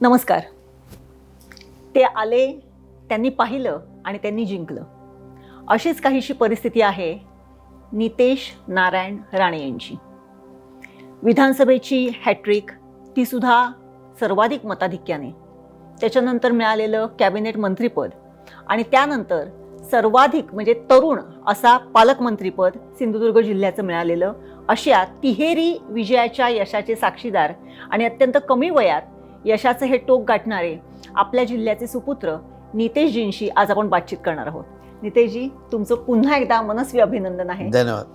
नमस्कार. ते आले त्यांनी पाहिलं आणि त्यांनी जिंकलं. अशीच काहीशी परिस्थिती आहे नितेश नारायण राणे यांची. विधानसभेची हॅट्रिक तीसुद्धा सर्वाधिक मताधिक्याने. त्याच्यानंतर मिळालेलं कॅबिनेट मंत्रीपद आणि त्यानंतर सर्वाधिक म्हणजे तरुण असा पालकमंत्रीपद सिंधुदुर्ग जिल्ह्याचं मिळालेलं अशा तिहेरी विजयाच्या यशाचे साक्षीदार आणि अत्यंत कमी वयात यशाचं हे टोक गाठणारे आपल्या जिल्ह्याचे सुपुत्र नितेशजींशी आज आपण बातचीत करणार आहोत. नितेशजी तुमचं पुन्हा एकदा मनस्वी अभिनंदन आहे. धन्यवाद.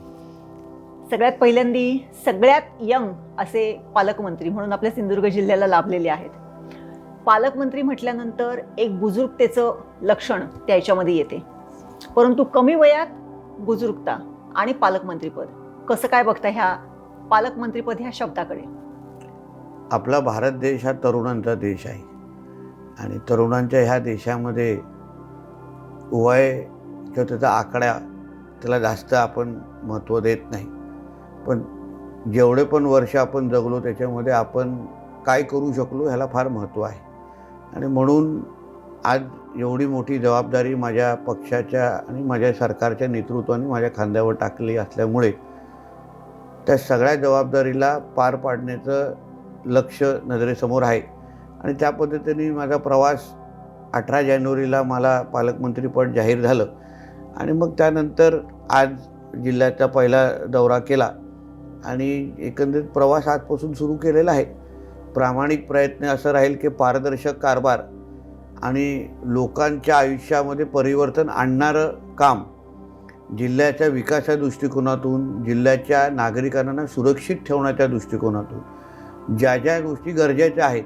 सगळ्यात पहिल्यांदी सगळ्यात यंग असे पालकमंत्री म्हणून आपल्या सिंधुदुर्ग जिल्ह्याला लाभलेले आहेत. पालकमंत्री म्हटल्यानंतर एक बुजुर्गतेचं लक्षण त्याच्यामध्ये येते. परंतु कमी वयात बुजुर्गता आणि पालकमंत्रीपद कसं काय बघता ह्या पालकमंत्रीपद ह्या शब्दाकडे? आपला भारत देश हा तरुणांचा देश आहे. आणि तरुणांच्या ह्या देशामध्ये वय किंवा त्याचा आकडा त्याला जास्त आपण महत्त्व देत नाही. पण जेवढे पण वर्ष आपण जगलो त्याच्यामध्ये आपण काय करू शकलो ह्याला फार महत्त्व आहे. आणि म्हणून आज एवढी मोठी जबाबदारी माझ्या पक्षाच्या आणि माझ्या सरकारच्या नेतृत्वाने माझ्या खांद्यावर टाकली असल्यामुळे त्या सगळ्या जबाबदारीला पार पाडण्याचं लक्ष नजरेसमोर आहे. आणि त्या पद्धतीने माझा प्रवास अठरा जानेवारीला मला पालकमंत्रीपद जाहीर झालं. आणि मग त्यानंतर आज जिल्ह्याचा पहिला दौरा केला. आणि एकंदरीत प्रवास आजपासून सुरू केलेला आहे. प्रामाणिक प्रयत्न असं राहील की पारदर्शक कारभार आणि लोकांच्या आयुष्यामध्ये परिवर्तन आणणारं काम जिल्ह्याच्या विकासाच्या दृष्टिकोनातून जिल्ह्याच्या नागरिकांना सुरक्षित ठेवण्याच्या दृष्टिकोनातून ज्या ज्या गोष्टी गरजेच्या आहेत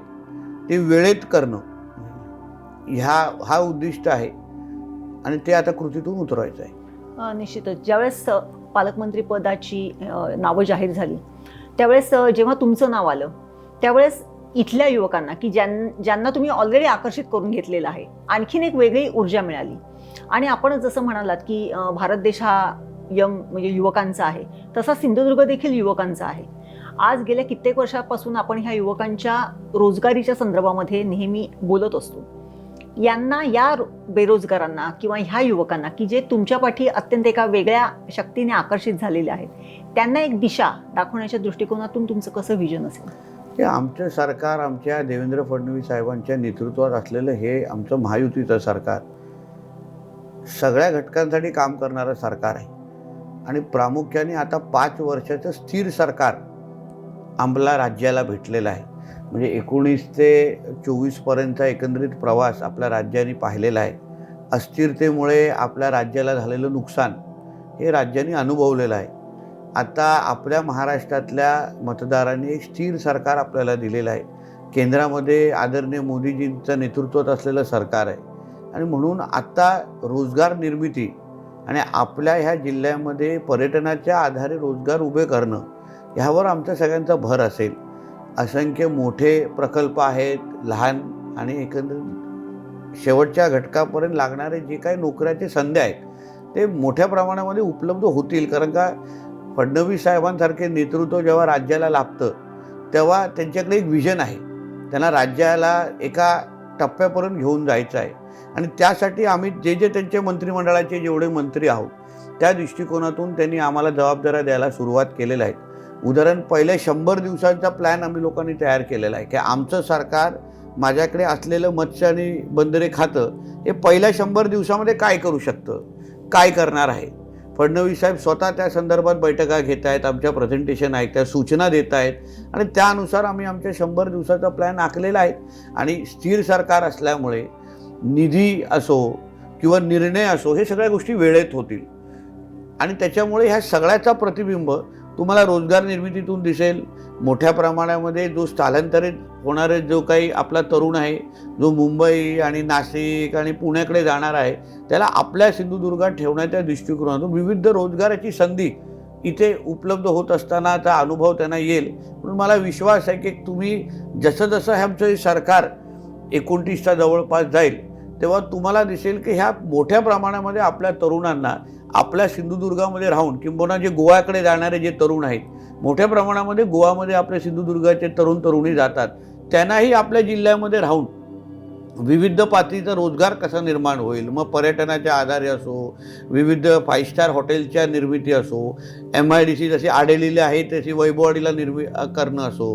ते वेळेत करणं ह्या हा उद्दिष्ट आहे आणि ते आता कृतीतून उतरवायचं आहे. निश्चितच. ज्यावेळेस पालकमंत्री पदाची नावं जाहीर झाली त्यावेळेस जेव्हा तुमचं नाव आलं त्यावेळेस इथल्या युवकांना की ज्यां ज्यांना तुम्ही ऑलरेडी आकर्षित करून घेतलेलं आहे आणखीन एक वेगळी ऊर्जा मिळाली. आणि आपण जसं म्हणालात की भारत देश हा यंग म्हणजे युवकांचा आहे तसा सिंधुदुर्ग देखील युवकांचा आहे. आज गेल्या कित्येक वर्षापासून आपण ह्या युवकांच्या रोजगारीच्या संदर्भामध्ये नेहमी बोलत असतो. यांना या रो- बेरोजगारांना किंवा ह्या युवकांना की जे तुमच्या पाठी अत्यंत एका वेगळ्या शक्तीने आकर्षित झालेले आहेत त्यांना एक दिशा दाखवण्याच्या दृष्टिकोनातून तुमचं कसं विजन असेल? हे आमचं सरकार आमच्या देवेंद्र फडणवीस साहेबांच्या नेतृत्वात असलेलं हे आमचं महायुतीचं सरकार. सगळ्या घटकांसाठी काम करणारं सरकार आहे. आणि प्रामुख्याने आता पाच वर्षाचं स्थिर सरकार आम्हाला राज्याला भेटलेला आहे. म्हणजे एकोणीस ते चोवीसपर्यंतचा एकंदरीत प्रवास आपल्या राज्याने पाहिलेला आहे. अस्थिरतेमुळे आपल्या राज्याला झालेलं नुकसान हे राज्याने अनुभवलेलं आहे. आता आपल्या महाराष्ट्रातल्या मतदारांनी स्थिर सरकार आपल्याला दिलेलं आहे. केंद्रामध्ये आदरणीय मोदीजींचं नेतृत्वात असलेलं सरकार आहे. आणि म्हणून आत्ता रोजगार निर्मिती आणि आपल्या ह्या जिल्ह्यामध्ये पर्यटनाच्या आधारे रोजगार उभे करणं ह्यावर आमच्या सगळ्यांचा भर असेल. असंख्य मोठे प्रकल्प आहेत लहान आणि एकंदरीत शेवटच्या घटकापर्यंत लागणारे जे काही नोकऱ्याचे संध्या आहेत ते मोठ्या प्रमाणामध्ये उपलब्ध होतील. कारण का फडणवीस साहेबांसारखे नेतृत्व जेव्हा राज्याला लाभतं तेव्हा त्यांच्याकडे एक विजन आहे. त्यांना राज्याला एका टप्प्यापर्यंत घेऊन जायचं आहे. आणि त्यासाठी आम्ही जे जे त्यांच्या मंत्रिमंडळाचे जेवढे मंत्री आहोत त्या दृष्टिकोनातून त्यांनी आम्हाला जबाबदाऱ्या द्यायला सुरुवात केलेल्या आहेत उदाहरण पहिले शंभर दिवसांचा प्लॅन आम्ही लोकांनी तयार केलेला आहे. की आमचं सरकार माझ्याकडे असलेलं मत्स्य आणि बंदरे खातं हे पहिल्या शंभर दिवसामध्ये काय करू शकतं? काय करणार आहे? फडणवीस साहेब स्वतः त्या संदर्भात बैठका घेत आहेत आमच्या प्रेझेंटेशन आहेत त्या सूचना देत आहेत. आणि त्यानुसार आम्ही आमच्या शंभर दिवसाचा प्लॅन आखलेला आहे. आणि स्थिर सरकार असल्यामुळे निधी असो किंवा निर्णय असो हे सगळ्या गोष्टी वेळेत होतील. आणि त्याच्यामुळे ह्या सगळ्याचा प्रतिबिंब तुम्हाला रोजगार निर्मितीतून दिसेल. मोठ्या प्रमाणामध्ये जो स्थलांतरित होणारे जो काही आपला तरुण आहे जो मुंबई आणि नाशिक आणि पुण्याकडे जाणार आहे त्याला आपल्या सिंधुदुर्गात ठेवण्याच्या दृष्टिकोनातून विविध रोजगाराची संधी इथे उपलब्ध होत असतानाचा अनुभव त्यांना येईल. म्हणून मला विश्वास आहे की तुम्ही जसं जसं हे आमचं सरकार एकोणतीसच्या जवळपास जाईल तेव्हा तुम्हाला दिसेल की ह्या मोठ्या प्रमाणामध्ये आपल्या तरुणांना आपल्या सिंधुदुर्गामध्ये राहून किंबहुना जे गोव्याकडे जाणारे जे तरुण आहेत मोठ्या प्रमाणामध्ये गोवामध्ये आपल्या सिंधुदुर्गाचे तरुण तरुणी जातात. त्यांनाही आपल्या जिल्ह्यामध्ये राहून विविध पातळीचा रोजगार कसा निर्माण होईल? मग पर्यटनाच्या आधारे असो विविध फाईव्ह स्टार हॉटेलच्या निर्मिती असो एम आय डी सी जशी आढळलेली आहे तशी वैभववाडीला निर्मि करणं असो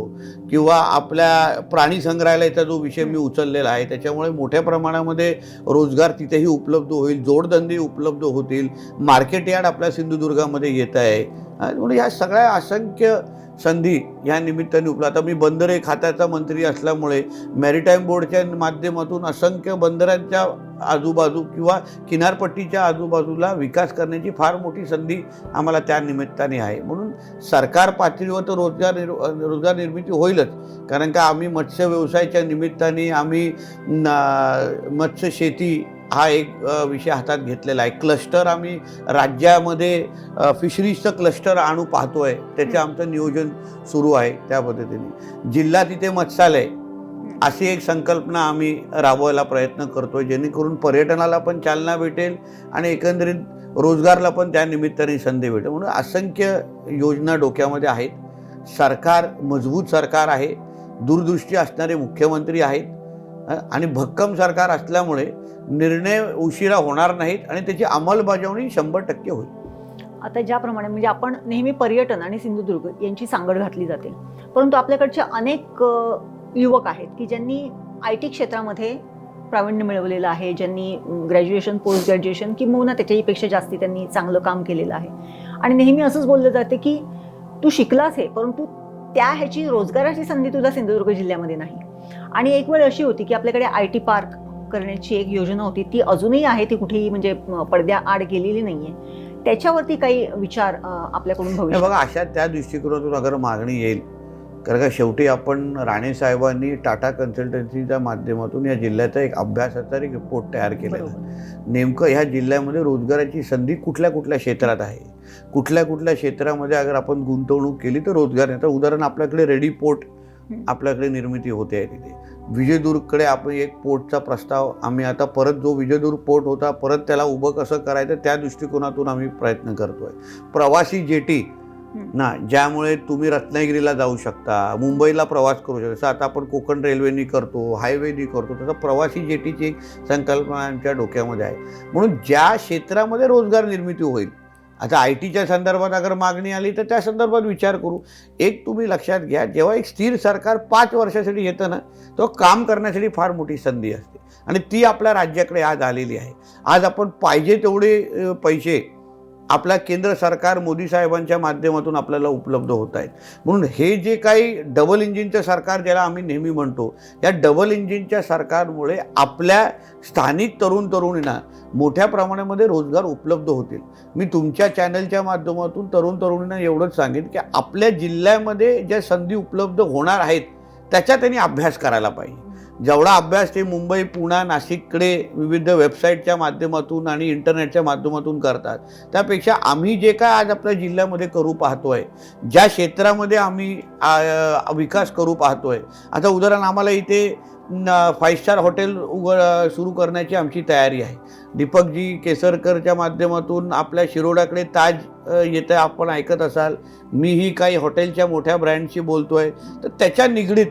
किंवा आपल्या प्राणी संग्रहालयाचा जो विषय मी उचललेला आहे त्याच्यामुळे मोठ्या प्रमाणामध्ये रोजगार तिथेही उपलब्ध होईल जोडधंदे उपलब्ध होतील मार्केट यार्ड आपल्या सिंधुदुर्गामध्ये येत आहे. म्हणून ह्या सगळ्या असंख्य संधी या निमित्ताने उपलब्ध. आता मी बंदरे खात्याचा मंत्री असल्यामुळे मॅरिटाईम बोर्डच्या माध्यमातून असंख्य बंदरांच्या आजूबाजू किंवा किनारपट्टीच्या आजूबाजूला विकास करण्याची फार मोठी संधी आम्हाला त्या निमित्ताने आहे. म्हणून सरकार पातळीवर तर रोजगार निर् रोजगार निर्मिती होईलच. कारण का आम्ही मत्स्य व्यवसायाच्या निमित्ताने आम्ही न- मत्स्य शेती हा एक विषय हातात घेतलेला आहे. क्लस्टर आम्ही राज्यामध्ये फिशरीजचं क्लस्टर आणू पाहतोय. त्याचं आमचं नियोजन सुरू आहे त्या पद्धतीने. जिल्हा तिथे मत्स्यालय अशी एक संकल्पना आम्ही राबवायला प्रयत्न करतोय. जेणेकरून पर्यटनाला पण चालना भेटेल आणि एकंदरीत रोजगारला पण त्या निमित्ताने संधी भेटेल. म्हणून असंख्य योजना डोक्यामध्ये आहेत. सरकार मजबूत सरकार आहे. दूरदृष्टी असणारे मुख्यमंत्री आहेत. आणि भक्कम सरकार असल्यामुळे निर्णय उशिरा होणार नाहीत आणि त्याची अंमलबजावणी शंभर टक्के होईल. आता ज्याप्रमाणे म्हणजे आपण नेहमी पर्यटन आणि सिंधुदुर्ग यांची सांगड घातली जाते. परंतु आपल्याकडचे अनेक युवक आहेत की ज्यांनी आय टी क्षेत्रामध्ये प्रावीण्य मिळवलेलं आहे ज्यांनी ग्रॅज्युएशन पोस्ट ग्रॅज्युएशन किंवा त्याच्याहीपेक्षा जास्ती त्यांनी चांगलं काम केलेलं आहे. आणि नेहमी असंच बोललं जाते की तू शिकलास हे परंतु त्या ह्याची रोजगाराची संधी तुला सिंधुदुर्ग जिल्ह्यामध्ये नाही. आणि एक वेळ अशी होती की आपल्याकडे आय टी पार्क करण्याची एक योजना होती ती अजूनही आहे ती कुठेही म्हणजे अ, पडद्याआड गेलेली नाहीये त्याच्यावरती काही विचार आपल्याकडून भविष्यात बघा अशा त्या दृष्टिकोनातून अगर मागणी येईल कारण का शेवटी आपण राणे साहेबांनी टाटा कन्सल्टन्सीच्या माध्यमातून या जिल्ह्याचा एक अभ्यासाचा एक रिपोर्ट तयार केलेला. नेमकं ह्या जिल्ह्यामध्ये रोजगाराची संधी कुठल्या कुठल्या क्षेत्रात आहे कुठल्या कुठल्या क्षेत्रामध्ये अगर आपण गुंतवणूक केली तर रोजगार येतं उदाहरण आपल्याकडे रेडी पोर्ट. आपल्याकडे निर्मिती होते आहे तिथे. विजयदुर्गकडे आपण एक पोर्टचा प्रस्ताव आम्ही आता परत जो विजयदुर्ग पोर्ट होता परत त्याला उभं कसं करायचं त्या दृष्टिकोनातून आम्ही प्रयत्न करतोय. प्रवासी जेटी. ना ज्यामुळे तुम्ही रत्नागिरीला जाऊ शकता मुंबईला प्रवास करू शकता. जसं आता आपण कोकण रेल्वेनी करतो हायवेनी करतो तसं प्रवासी जेटीची एक संकल्पना आमच्या डोक्यामध्ये आहे. म्हणून ज्या क्षेत्रामध्ये रोजगार निर्मिती होईल आता आय टीच्या संदर्भात अगर मागणी आली तर त्या संदर्भात विचार करू. एक तुम्ही लक्षात घ्या जेव्हा एक स्थिर सरकार पाच वर्षासाठी येतं ना तो काम करण्यासाठी फार मोठी संधी असते. आणि ती आपल्या राज्याकडे आज आलेली आहे. आज आपण पाहिजे तेवढे पैसे आपला केंद्र सरकार मोदी साहेबांच्या माध्यमातून आपल्याला उपलब्ध होत आहेत म्हणून हे जे काही डबल इंजिनचं सरकार ज्याला आम्ही नेहमी म्हणतो या डबल इंजिनच्या सरकारमुळे आपल्या स्थानिक तरुण तरुणींना मोठ्या प्रमाणामध्ये रोजगार उपलब्ध होतील. मी तुमच्या चॅनलच्या माध्यमातून तरुण तरुणींना एवढंच सांगेन की आपल्या जिल्ह्यामध्ये ज्या संधी उपलब्ध होणार आहेत त्याचा त्यांनी अभ्यास करायला पाहिजे. जेवढा अभ्यास ते मुंबई पुणा नाशिककडे विविध वेबसाईटच्या माध्यमातून आणि इंटरनेटच्या माध्यमातून करतात. त्यापेक्षा आम्ही जे काय आज आपल्या जिल्ह्यामध्ये करू पाहतोय ज्या क्षेत्रामध्ये आम्ही विकास करू पाहतोय आता उदाहरण आम्हाला इथे फाईव्ह स्टार हॉटेल उघड सुरू करण्याची आमची तयारी आहे. दीपकजी केसरकरच्या माध्यमातून आपल्या शिरोड्याकडे ताज येतं आपण ऐकत असाल. मीही काही हॉटेलच्या मोठ्या ब्रँडशी बोलतो आहे तर त्याच्या निगडीत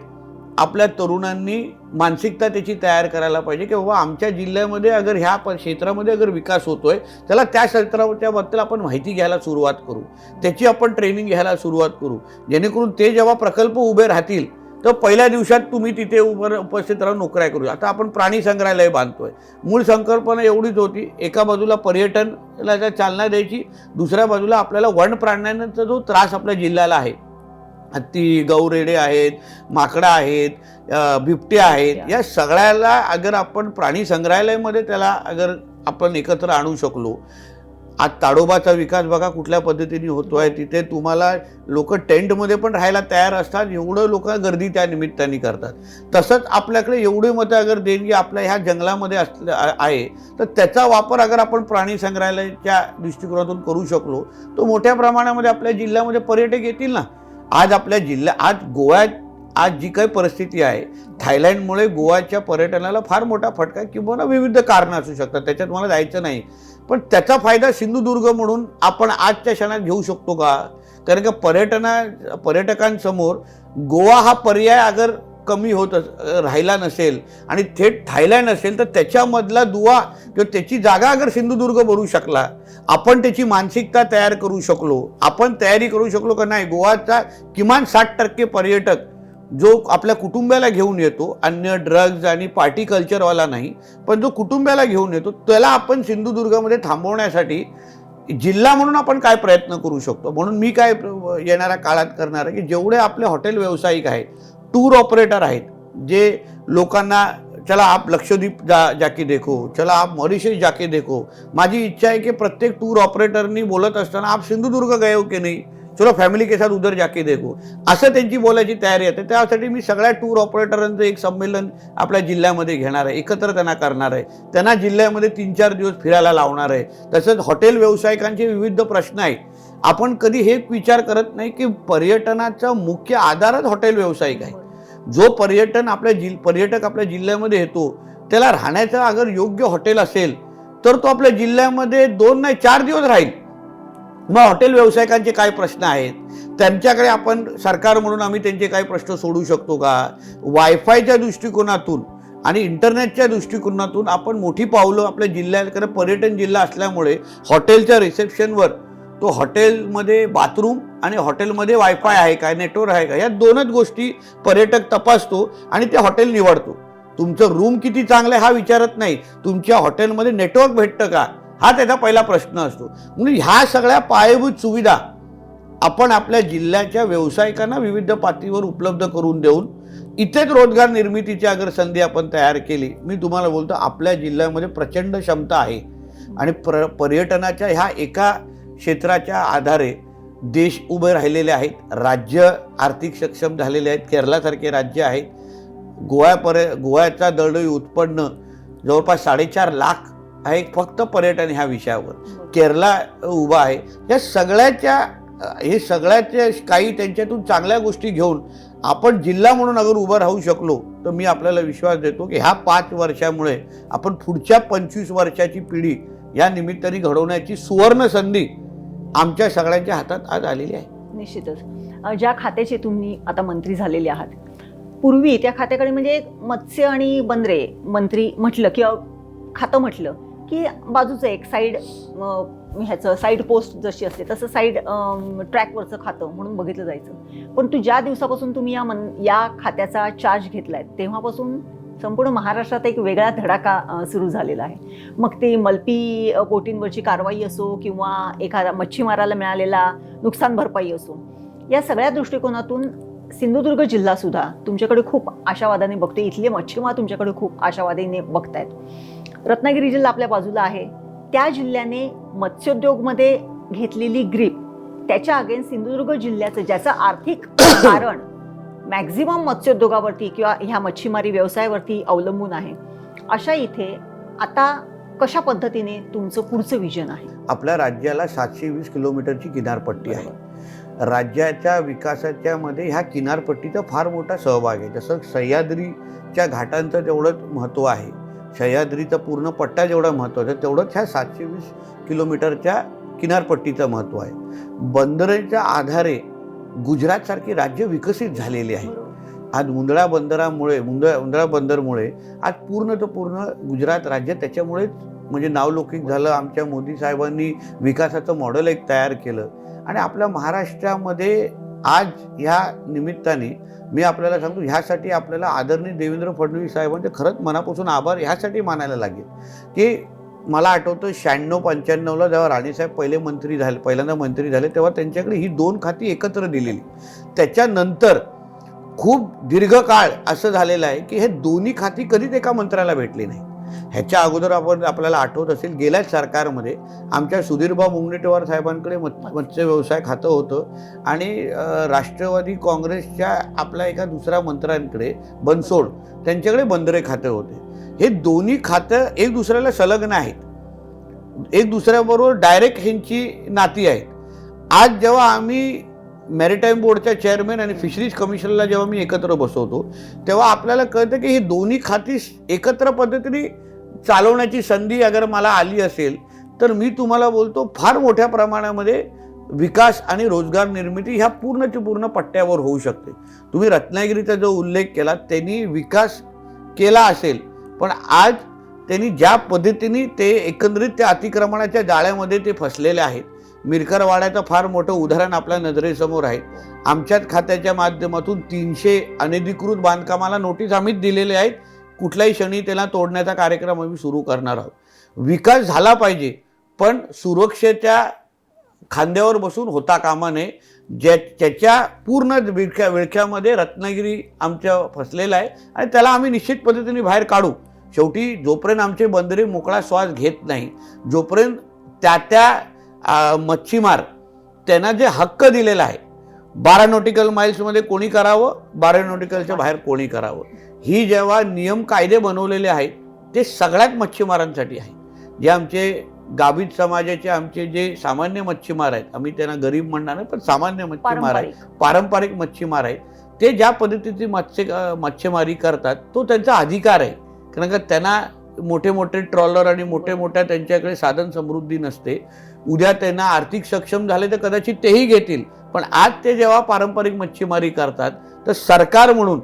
आपल्या तरुणांनी मानसिकता त्याची तयार करायला पाहिजे की बाबा आमच्या जिल्ह्यामध्ये अगर ह्या प क्षेत्रामध्ये अगर विकास होतोय त्याला त्या क्षेत्राच्याबद्दल आपण माहिती घ्यायला सुरुवात करू. त्याची आपण ट्रेनिंग घ्यायला सुरुवात करू. जेणेकरून ते जेव्हा प्रकल्प उभे राहतील तर पहिल्या दिवसात तुम्ही तिथे उभं उपस्थित राहून नोकऱ्या करू. आता आपण प्राणी संग्रहालय बांधतोय. मूळ संकल्पना एवढीच होती एका बाजूला पर्यटनला चालना द्यायची दुसऱ्या बाजूला आपल्याला वन प्राण्यांचा जो त्रास आपल्या जिल्ह्याला आहे हत्ती गौरेडे आहेत माकडं आहेत बिबटे आहेत या सगळ्याला अगर आपण प्राणी संग्रहालयामध्ये त्याला अगर आपण एकत्र आणू शकलो आज ताडोबाचा विकास बघा कुठल्या पद्धतीने होतोय तिथे तुम्हाला लोक टेंटमध्ये पण राहायला तयार असतात एवढं लोक गर्दी त्या निमित्ताने करतात. तसंच आपल्याकडे एवढे मतं अगर देणगी आपल्या ह्या जंगलामध्ये असल्या आहे तर त्याचा वापर अगर आपण प्राणी संग्रहालयाच्या दृष्टिकोनातून करू शकलो तर मोठ्या प्रमाणामध्ये आपल्या जिल्ह्यामध्ये पर्यटक येतील ना. आज आपल्या जिल्ह्या आज गोव्यात आज जी काही परिस्थिती आहे थायलंडमुळे गोव्याच्या पर्यटनाला फार मोठा फटका किंवा विविध कारणं असू शकतात. त्याच्यात मला जायचं नाही. पण त्याचा फायदा सिंधुदुर्ग म्हणून आपण आजच्या क्षणात घेऊ शकतो का? कारण का पर्यटना पर्यटकांसमोर गोवा हा पर्याय अगर कमी होत अस- राहिला नसेल आणि थेट थायलंड असेल तर त्याच्यामधला दुवा किंवा त्याची जागा अगर सिंधुदुर्ग भरू शकला आपण त्याची मानसिकता तयार करू शकलो आपण तयारी करू शकलो का नाही गोवाचा किमान साठ टक्के पर्यटक जो आपल्या कुटुंबाला घेऊन येतो अन्य ड्रग्ज आणि पार्टी कल्चरवाला नाही पण जो कुटुंबाला घेऊन येतो त्याला आपण सिंधुदुर्गामध्ये थांबवण्यासाठी जिल्हा म्हणून आपण काय प्रयत्न करू शकतो? म्हणून मी काय येणाऱ्या काळात करणार आहे की जेवढे आपले हॉटेल व्यावसायिक आहेत टूर ऑपरेटर आहेत जे लोकांना चला आप लक्षद्वीप जा जाके देखो चला आप मॉरिशस जाके देखो. माझी इच्छा आहे की प्रत्येक टूर ऑपरेटरनी बोलत असताना आप सिंधुदुर्ग गए हो की नाही? चलो फॅमिली के साथ उधर जाके देखो. असं त्यांची बोलायची तयारी आहे त्यासाठी मी सगळ्या टूर ऑपरेटरांचं एक संमेलन आपल्या जिल्ह्यामध्ये घेणार आहे. एकत्र त्यांना करणार आहे. त्यांना जिल्ह्यामध्ये तीन चार दिवस फिरायला लावणार आहे. तसंच हॉटेल व्यावसायिकांचे विविध प्रश्न आहेत. आपण कधी हे विचार करत नाही की पर्यटनाचा मुख्य आधारच हॉटेल व्यावसायिक आहे. जो पर्यटन आपल्या जिल पर्यटक आपल्या जिल्ह्यामध्ये येतो त्याला राहण्याचं अगर योग्य हॉटेल असेल तर तो आपल्या जिल्ह्यामध्ये दोन नाही चार दिवस राहील. मग हॉटेल व्यावसायिकांचे काय प्रश्न आहेत? त्यांच्याकडे आपण सरकार म्हणून आम्ही त्यांचे काही प्रश्न सोडू शकतो का? वायफायच्या दृष्टिकोनातून आणि इंटरनेटच्या दृष्टिकोनातून आपण मोठी पावलं आपल्या जिल्ह्याकडे पर्यटन जिल्हा असल्यामुळे हॉटेलच्या रिसेप्शनवर तो हॉटेलमध्ये बाथरूम आणि हॉटेलमध्ये वायफाय आहे का नेटवर्क आहे का या दोनच गोष्टी पर्यटक तपासतो आणि ते हॉटेल निवडतो. तुमचं रूम किती चांगलं आहे हा विचारत नाही. तुमच्या हॉटेलमध्ये नेटवर्क भेटतं का? हा त्याचा पहिला प्रश्न असतो. म्हणून ह्या सगळ्या पायाभूत सुविधा आपण आपल्या जिल्ह्याच्या व्यावसायिकांना विविध पातळीवर उपलब्ध करून देऊन इथेच रोजगार निर्मितीची अगर संधी आपण तयार केली मी तुम्हाला बोलतो आपल्या जिल्ह्यामध्ये प्रचंड क्षमता आहे. आणि प्र पर्यटनाच्या ह्या एका क्षेत्राच्या आधारे देश उभे राहिलेले आहेत राज्य आर्थिक सक्षम झालेले आहेत केरळासारखे राज्य आहेत. गोव्यापर्य गोव्याचा दरडोई उत्पन्न जवळपास साडेचार लाख आहे फक्त पर्यटन ह्या विषयावर. केरला उभा आहे. या सगळ्याच्या हे सगळ्याच्या काही त्यांच्यातून चांगल्या गोष्टी घेऊन आपण जिल्हा म्हणून अगर उभं राहू शकलो तर मी आपल्याला विश्वास देतो की ह्या पाच वर्षामुळे आपण पुढच्या पंचवीस वर्षाची पिढी या निमित्ताने घडवण्याची सुवर्ण संधी आमच्या सगळ्यांच्या हातात आज आलेली आहे. निश्चितच. ज्या खात्याचे तुम्ही आता मंत्री झालेले आहात पूर्वी त्या खात्याकडे म्हणजे मत्स्य आणि बंदरे मंत्री म्हटलं किंवा खातं म्हटलं की बाजूचं एक साईड ह्याचं साईड पोस्ट जशी असते तसं साईड ट्रॅकवरचं खातं म्हणून बघितलं जायचं. पण तू ज्या दिवसापासून तुम्ही या मन या खात्याचा चार्ज घेतलाय तेव्हापासून संपूर्ण महाराष्ट्रात एक वेगळा धडाका सुरू झालेला आहे. मग ते मल्पी बोटींवरची कारवाई असो किंवा एखादा मच्छीमाराला मिळालेला नुकसान भरपाई असो या सगळ्या दृष्टिकोनातून सिंधुदुर्ग जिल्हासुद्धा तुमच्याकडे खूप आशावादाने बघते इथले मच्छीमार तुमच्याकडे खूप आशावादाने बघतायत. रत्नागिरी जिल्हा आपल्या बाजूला आहे. त्या जिल्ह्याने मत्स्योद्योगमध्ये घेतलेली ग्रीप त्याच्या अगेन सिंधुदुर्ग जिल्ह्याचं ज्याचं आर्थिक कारण मॅक्झिमम मत्स्योद्योगावरती किंवा ह्या मच्छीमारी व्यवसायावरती अवलंबून आहे. अशा इथे आता कशा पद्धतीने तुमचं पुढचं विजन आहे? आपल्या राज्याला सातशे वीस किलोमीटरची किनारपट्टी आहे. राज्याच्या विकासाच्या मध्ये ह्या किनारपट्टीचा फार मोठा सहभाग आहे. जसं सह्याद्रीच्या घाटांचं तेवढंच महत्त्व आहे. सह्याद्रीचा पूर्ण पट्टा जेवढा महत्त्वाचा आहे तेवढंच ह्या सातशे वीस किलोमीटरच्या किनारपट्टीचं महत्त्व आहे. बंदरेच्या आधारे गुजरातसारखी राज्य विकसित झालेली आहे. आज मुंदळा बंदरामुळे मुंदळा मुंदळा बंदरमुळे आज पूर्ण तर पूर्ण गुजरात राज्य त्याच्यामुळेच म्हणजे नावलौकिक झालं. आमच्या मोदी साहेबांनी विकासाचं मॉडेल एक तयार केलं. आणि आपल्या महाराष्ट्रामध्ये आज ह्या निमित्ताने मी आपल्याला सांगतो ह्यासाठी आपल्याला आदरणीय देवेंद्र फडणवीस साहेबांचे खरंच मनापासून आभार. ह्यासाठी मानायला लागेल की मला आठवतं शहाण्णव पंच्याण्णवला जेव्हा राणेसाहेब पहिले मंत्री झाले पहिल्यांदा मंत्री झाले तेव्हा त्यांच्याकडे ही दोन खाती एकत्र दिलेली. त्याच्यानंतर खूप दीर्घकाळ असं झालेलं आहे की हे दोन्ही खाती कधीच एका मंत्र्याला भेटली नाही. ह्याच्या अगोदर आपण आपल्याला आठवत असेल गेल्याच सरकारमध्ये आमच्या सुधीरभाऊ मुंगनेटेवार साहेबांकडे मत् मत्स्य व्यवसाय खातं होतं आणि राष्ट्रवादी काँग्रेसच्या आपल्या एका दुसऱ्या मंत्र्यांकडे बनसोड त्यांच्याकडे बंदरे खाते होते. हे दोन्ही खातं एक दुसऱ्याला संलग्न आहेत एक दुसऱ्याबरोबर डायरेक्ट ह्यांची नाती आहेत. आज जेव्हा आम्ही मॅरिटाईम बोर्डच्या चेअरमॅन आणि फिशरीज कमिशनरला जेव्हा मी एकत्र बसवतो तेव्हा आपल्याला कळतं की ही दोन्ही खाती एकत्र पद्धतीने चालवण्याची संधी अगर मला आली असेल तर मी तुम्हाला बोलतो फार मोठ्या प्रमाणामध्ये विकास आणि रोजगार निर्मिती ह्या पूर्णची पूर्ण पट्ट्यावर होऊ शकते. तुम्ही रत्नागिरीचा जो उल्लेख केला त्यांनी विकास केला असेल पण आज त्यांनी ज्या पद्धतीने ते एकंदरीत त्या अतिक्रमणाच्या जाळ्यामध्ये ते फसलेले आहेत. मिरकरवाड्याचं फार मोठं उदाहरण आपल्या नजरेसमोर आहे. आमच्याच खात्याच्या माध्यमातून तीनशे अनधिकृत बांधकामाला नोटीस आम्हीच दिलेले आहेत. कुठल्याही क्षणी त्याला तोडण्याचा कार्यक्रम आम्ही सुरू करणार आहोत. विकास झाला पाहिजे पण सुरक्षेच्या खांद्यावर बसून होता कामा नये ज्या त्याच्या पूर्ण विळख्या विळख्यामध्ये रत्नागिरी आमच्या फसलेला आहे आणि त्याला आम्ही निश्चित पद्धतीने बाहेर काढू. शेवटी जोपर्यंत आमचे बंदरे मोकळा श्वास घेत नाही जोपर्यंत त्या त्या मच्छीमार त्यांना जे हक्क दिलेला आहे बारा नॉटिकल माइल्समध्ये कोणी करावं बारा नॉटिकलच्या बाहेर कोणी करावं? ही जेव्हा नियम कायदे बनवलेले आहेत ते सगळ्याच मच्छीमारांसाठी आहे. जे आमचे गाभित समाजाचे आमचे जे सामान्य मच्छीमार आहेत आम्ही त्यांना गरीब म्हणणार नाही पण सामान्य मच्छीमार आहेत पारंपरिक. मच्छीमार आहेत ते ज्या पद्धतीची मत्स्य मच्छीमारी करतात तो त्यांचा अधिकार आहे. कारण का त्यांना मोठे मोठे ट्रॉलर आणि मोठे मोठ्या त्यांच्याकडे साधन समृद्धी नसते. उद्या त्यांना आर्थिक सक्षम झाले तर कदाचित तेही घेतील. पण आज ते जेव्हा पारंपरिक मच्छीमारी करतात तर सरकार म्हणून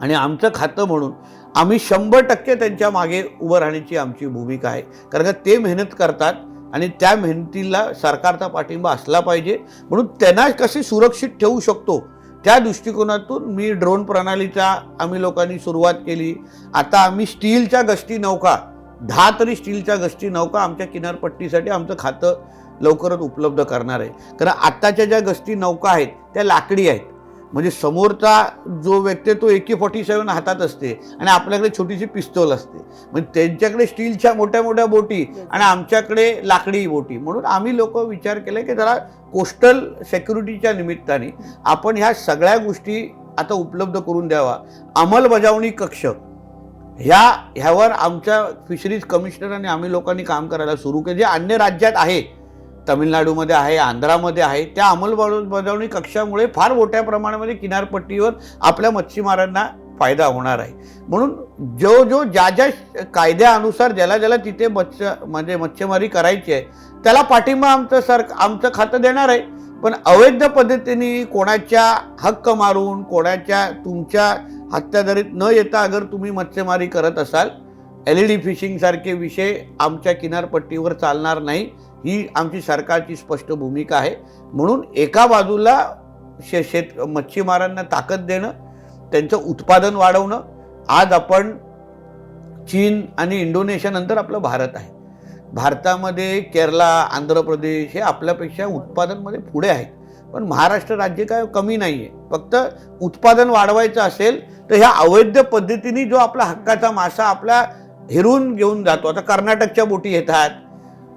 आणि आमचं खातं म्हणून आम्ही शंभर टक्के त्यांच्या मागे उभं राहण्याची आमची भूमिका आहे. कारण का ते मेहनत करतात आणि त्या मेहनतीला सरकारचा पाठिंबा असला पाहिजे. म्हणून त्यांना कसे सुरक्षित ठेवू शकतो? त्या दृष्टिकोनातून मी ड्रोन प्रणालीचा आम्ही लोकांनी सुरुवात केली. आता आम्ही स्टीलच्या गस्ती नौका दहा तरी स्टीलच्या गस्ती नौका आमच्या किनारपट्टीसाठी आमचं खातं लवकरच उपलब्ध करणार आहे. कारण आत्ताच्या ज्या गस्ती नौका आहेत त्या लाकडी आहेत. म्हणजे समोरचा जो व्यक्ती तो एके फॉर्टी सेवन हातात असते आणि आपल्याकडे छोटीशी पिस्तोल असते. म्हणजे त्यांच्याकडे स्टीलच्या मोठ्या मोठ्या बोटी आणि आमच्याकडे लाकडी बोटी. म्हणून आम्ही लोक विचार केला की जरा कोस्टल सेक्युरिटीच्या निमित्ताने आपण ह्या सगळ्या गोष्टी आता उपलब्ध करून द्यावा. अंमलबजावणी कक्ष. ह्या ह्यावर आमच्या फिशरीज कमिशनर आणि आम्ही लोकांनी काम करायला सुरू केले. जे अन्य राज्यात आहे तमिळनाडूमध्ये आहे आंध्रामध्ये आहे त्या अंमलबजावणी कक्षामुळे फार मोठ्या प्रमाणामध्ये किनारपट्टीवर आपल्या मच्छीमारांना फायदा होणार आहे. म्हणून जो जो ज्या ज्या कायद्यानुसार ज्याला ज्याला तिथे मत्स्य म्हणजे मच्छीमारी करायची आहे त्याला पाठिंबा आमचं सर आमचं खातं देणार आहे. पण अवैध पद्धतीने कोणाच्या हक्क मारून कोणाच्या तुमच्या हत्याधारीत न येता अगर तुम्ही मच्छीमारी करत असाल एल ई डी फिशिंगसारखे विषय आमच्या किनारपट्टीवर चालणार नाही. ही आमची सरकारची स्पष्ट भूमिका आहे. म्हणून एका बाजूला शे शेत मच्छीमारांना ताकद देणं त्यांचं उत्पादन वाढवणं आज आपण चीन आणि इंडोनेशियानंतर आपलं भारत आहे. भारतामध्ये केरला आंध्र प्रदेश हे आपल्यापेक्षा उत्पादनमध्ये पुढे आहेत. पण महाराष्ट्र राज्य काय कमी नाही आहे फक्त उत्पादन वाढवायचं असेल तर ह्या अवैध पद्धतीने जो आपला हक्काचा मासा आपला हिरून घेऊन जातो. आता कर्नाटकच्या बोटी येतात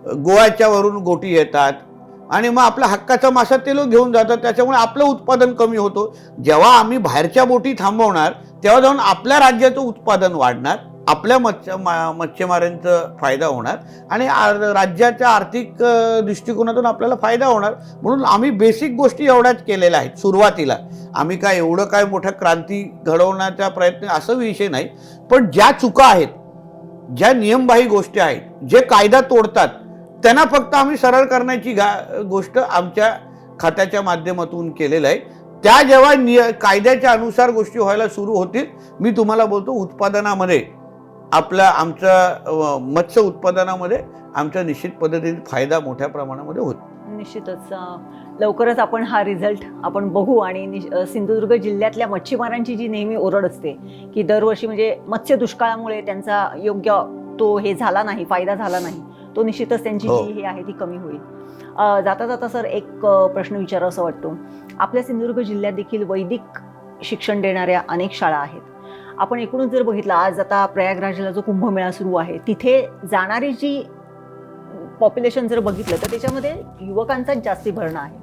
गोव्याच्या वरून गोटी येतात. आणि मग आपला हक्काचा मासा ते लोक घेऊन जातात. त्याच्यामुळे आपलं उत्पादन कमी होतो. जेव्हा आम्ही बाहेरच्या बोटी थांबवणार तेव्हा जाऊन आपल्या राज्याचं उत्पादन वाढणार आपल्या मत्स्य मा मच्छीमारांचं फायदा होणार आणि राज्याच्या आर्थिक दृष्टिकोनातून आपल्याला फायदा होणार. म्हणून आम्ही बेसिक गोष्टी एवढ्याच केलेल्या आहेत सुरुवातीला. आम्ही काय एवढं काय मोठं क्रांती घडवण्याचा प्रयत्न असं विषय नाही. पण ज्या चुका आहेत ज्या नियमबाही गोष्टी आहेत जे कायदा तोडतात त्यांना फक्त आम्ही सरळ करण्याची गा गोष्ट आमच्या खात्याच्या माध्यमातून केलेलं आहे. त्या जेव्हा निय कायद्याच्या अनुसार गोष्टी व्हायला सुरू होतील मी तुम्हाला बोलतो उत्पादनामध्ये. आपल्या आमच्या मत्स्य उत्पादनामध्ये आमच्या निश्चित पद्धतीने फायदा मोठ्या प्रमाणामध्ये होतो. निश्चितच लवकरच आपण हा रिझल्ट आपण बघू आणि नि- सिंधुदुर्ग जिल्ह्यातल्या मच्छीमारांची जी नेहमी ओरड असते की दरवर्षी म्हणजे मत्स्य दुष्काळामुळे त्यांचा योग्य तो हे झाला नाही फायदा झाला नाही. तो निश्चितच त्यांची हो. जी हे आहे ती कमी होईल. अं, जाता जाता सर एक अं, प्रश्न विचारा असं वाटतो. आपल्या सिंधुदुर्ग जिल्ह्यात देखील वैदिक शिक्षण देणाऱ्या अनेक शाळा आहेत. आपण एकूणच जर बघितलं आज आता प्रयागराजला जो कुंभमेळा सुरू आहे तिथे जाणारी जी पॉप्युलेशन जर बघितलं तर त्याच्यामध्ये युवकांचाच जास्ती भरणा आहे.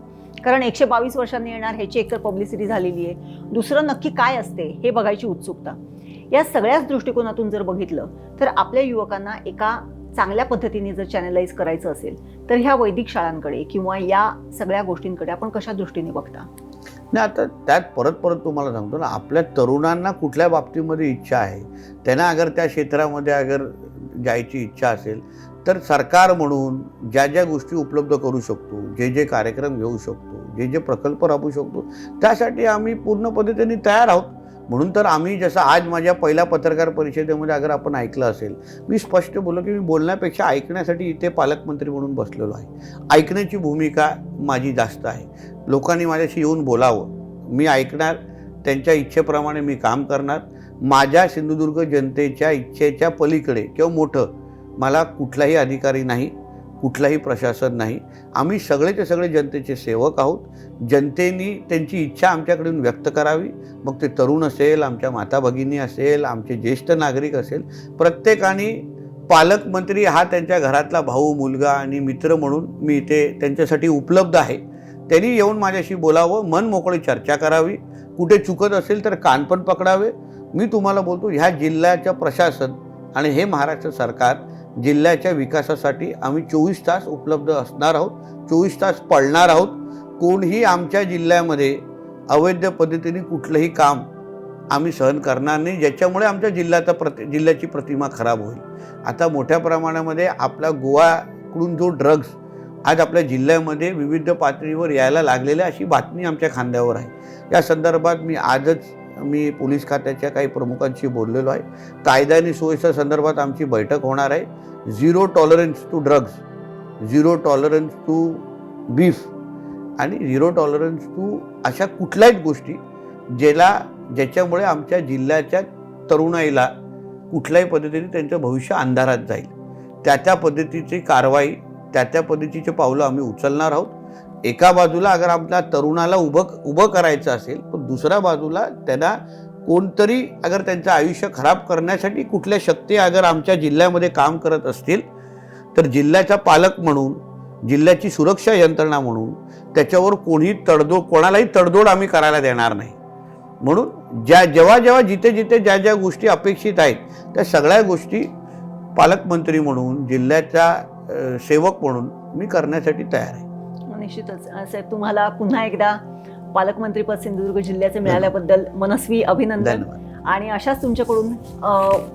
कारण एकशे बावीस वर्षांनी येणार ह्याची एकतर पब्लिसिटी झालेली आहे. दुसरं नक्की काय असते हे बघायची उत्सुकता. या सगळ्याच दृष्टिकोनातून जर बघितलं तर आपल्या युवकांना एका चांगल्या पद्धतीने जर चॅनलाइज करायचं असेल तर ह्या वैदिक शाळांकडे किंवा या सगळ्या गोष्टींकडे आपण कशा दृष्टीने बघता? नाही आता त्यात परत परत तुम्हाला सांगतो ना आपल्या तरुणांना कुठल्या बाबतीमध्ये इच्छा आहे? त्यांना अगर त्या क्षेत्रामध्ये अगर जायची इच्छा असेल तर सरकार म्हणून ज्या ज्या गोष्टी उपलब्ध करू शकतो जे जे कार्यक्रम घेऊ शकतो जे जे प्रकल्प राबवू शकतो त्यासाठी आम्ही पूर्ण पद्धतीने तयार आहोत. म्हणून तर आम्ही जसं आज माझ्या पहिल्या पत्रकार परिषदेमध्ये अगर आपण ऐकलं असेल मी स्पष्ट बोललो की मी बोलण्यापेक्षा ऐकण्यासाठी इथे पालकमंत्री म्हणून बसलेलो आहे. ऐकण्याची भूमिका माझी जास्त आहे. लोकांनी माझ्याशी येऊन बोलावं. मी ऐकणार त्यांच्या इच्छेप्रमाणे मी काम करणार. माझ्या सिंधुदुर्ग जनतेच्या इच्छेच्या पलीकडे किंवा मोठं मला कुठलाही अधिकारी नाही. कुठलाही प्रशासन नाही. आम्ही सगळेचे सगळे जनतेचे सेवक आहोत. जनतेनी त्यांची इच्छा आमच्याकडून व्यक्त करावी. मग ते तरुण असेल आमच्या माता भगिनी असेल आमचे ज्येष्ठ नागरिक असेल प्रत्येकाने पालकमंत्री हा त्यांच्या घरातला भाऊ मुलगा आणि मित्र म्हणून मी इथे त्यांच्यासाठी उपलब्ध आहे. त्यांनी येऊन माझ्याशी बोलावं मन मोकळी चर्चा करावी. कुठे चुकत असेल तर कान पण पकडावे. मी तुम्हाला बोलतो ह्या जिल्ह्याचं प्रशासन आणि हे महाराष्ट्र सरकार जिल्ह्याच्या विकासासाठी आम्ही चोवीस तास उपलब्ध असणार आहोत चोवीस तास पळणार आहोत. कोणीही आमच्या जिल्ह्यामध्ये अवैध पद्धतीने कुठलंही काम आम्ही सहन करणार नाही ज्याच्यामुळे आमच्या जिल्ह्याचा प्रति जिल्ह्याची प्रतिमा खराब होईल. आता मोठ्या प्रमाणामध्ये आपला गोवाकडून जो ड्रग्ज आज आपल्या जिल्ह्यामध्ये विविध पातळीवर यायला लागलेल्या अशी बातमी आमच्या खांद्यावर आहे. या संदर्भात मी आजच मी पोलीस खात्याच्या काही प्रमुखांशी बोललेलो आहे. कायदा आणि सुव्यवस्था संदर्भात आमची बैठक होणार आहे. Zero tolerance to drugs zero tolerance to beef आणि झिरो टॉलरन्स टू अशा कुठल्याच गोष्टी ज्याला ज्याच्यामुळे आमच्या जिल्ह्याच्या तरुणाईला कुठल्याही पद्धतीने त्यांचं भविष्य अंधारात जाईल. त्या त्या पद्धतीची कारवाई त्या त्या पद्धतीचे पावलं आम्ही उचलणार आहोत. एका बाजूला अगर आपल्या तरुणाला उभं उभं करायचं असेल तर दुसऱ्या बाजूला त्यांना कोणतरी अगर त्यांचं आयुष्य खराब करण्यासाठी कुठल्या शक्ती अगर आमच्या जिल्ह्यामध्ये काम करत असतील तर जिल्ह्याचा पालक म्हणून जिल्ह्याची सुरक्षा यंत्रणा म्हणून त्याच्यावर कोणी तडजोड कोणालाही तडजोड आम्ही करायला देणार नाही. म्हणून ज्या जेव्हा जेव्हा जिथे जिथे ज्या ज्या गोष्टी अपेक्षित आहेत त्या सगळ्या गोष्टी पालकमंत्री म्हणून जिल्ह्याचा सेवक म्हणून मी करण्यासाठी तयार आहे. निश्चितच. साहेब तुम्हाला पुन्हा एकदा पालकमंत्रीपद सिंधुदुर्ग जिल्ह्याचे मिळाल्याबद्दल मनस्वी अभिनंदन. आणि अशाच तुमच्याकडून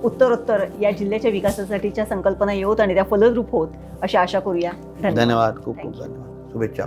उत्तरोत्तर या जिल्ह्याच्या विकासासाठीच्या संकल्पना येऊत आणि त्या फलद्रूप होत अशी आशा करूया. धन्यवाद. धन्यवाद. खूप खूप धन्यवाद. शुभेच्छा